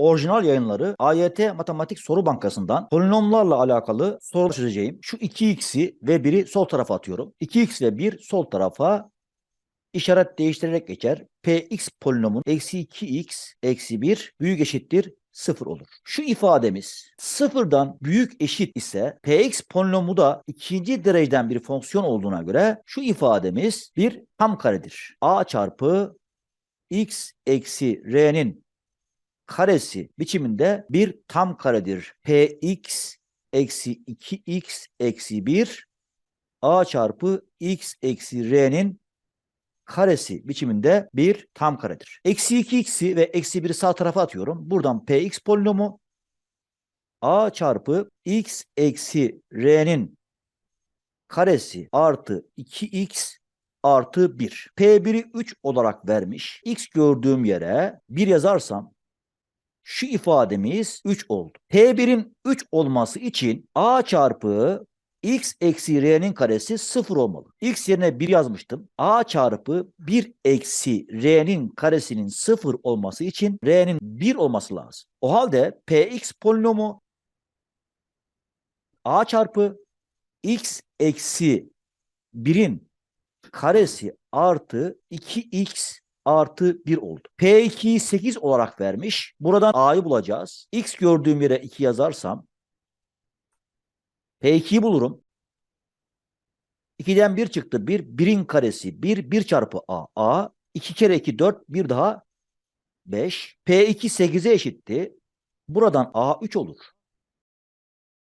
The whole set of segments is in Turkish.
orijinal yayınları AYT Matematik Soru Bankası'ndan polinomlarla alakalı soru çözeceğim. Şu 2x'i ve 1'i sol tarafa atıyorum. 2x ve 1 sol tarafa işaret değiştirerek geçer. Px polinomun eksi 2x eksi 1 büyük eşittir 0 olur. Şu ifademiz sıfırdan büyük eşit ise px polinomu da ikinci dereceden bir fonksiyon olduğuna göre şu ifademiz bir tam karedir. a çarpı x eksi r'nin karesi biçiminde bir tam karedir. px eksi 2x eksi 1 a çarpı x eksi r'nin karesi biçiminde bir tam karedir. Eksi 2x'i ve eksi 1'i sağ tarafa atıyorum. Buradan px polinomu a çarpı x eksi r'nin karesi artı 2x artı 1. P1'i 3 olarak vermiş. X gördüğüm yere 1 yazarsam şu ifademiz 3 oldu. P1'in 3 olması için A çarpı x eksi r'nin karesi 0 olmalı. X yerine 1 yazmıştım. A çarpı 1 eksi r'nin karesinin 0 olması için r'nin 1 olması lazım. O halde px polinomu A çarpı x eksi 1'in karesi artı 2x artı 1 oldu. P2'yi 8 olarak vermiş. Buradan A'yı bulacağız. X gördüğüm yere 2 yazarsam P2'yi bulurum. 2'den 1 çıktı. 1. 1'in karesi 1. 1 çarpı A. A. 2 kere 2 4. 1 daha 5. P2 8'e eşitti. Buradan A 3 olur.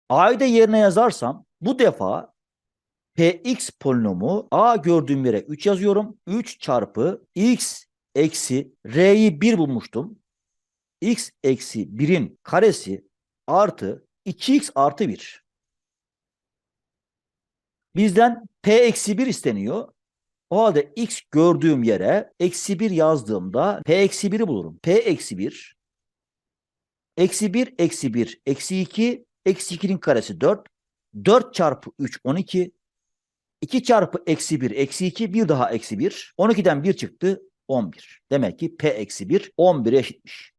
A'yı da yerine yazarsam bu defa Px polinomu A gördüğüm yere 3 yazıyorum. 3 çarpı x eksi r'yi 1 bulmuştum. x eksi 1'in karesi artı 2x artı 1. Bizden p eksi 1 isteniyor. O halde x gördüğüm yere eksi 1 yazdığımda p eksi 1'i bulurum. p eksi 1 eksi 1 eksi 1 eksi 2 eksi 2'nin karesi 4. 4 çarpı 3 12 2 çarpı eksi 1 eksi 2 bir daha eksi 1. 12'den 1 çıktı 11. Demek ki p eksi 1 11'e eşitmiş.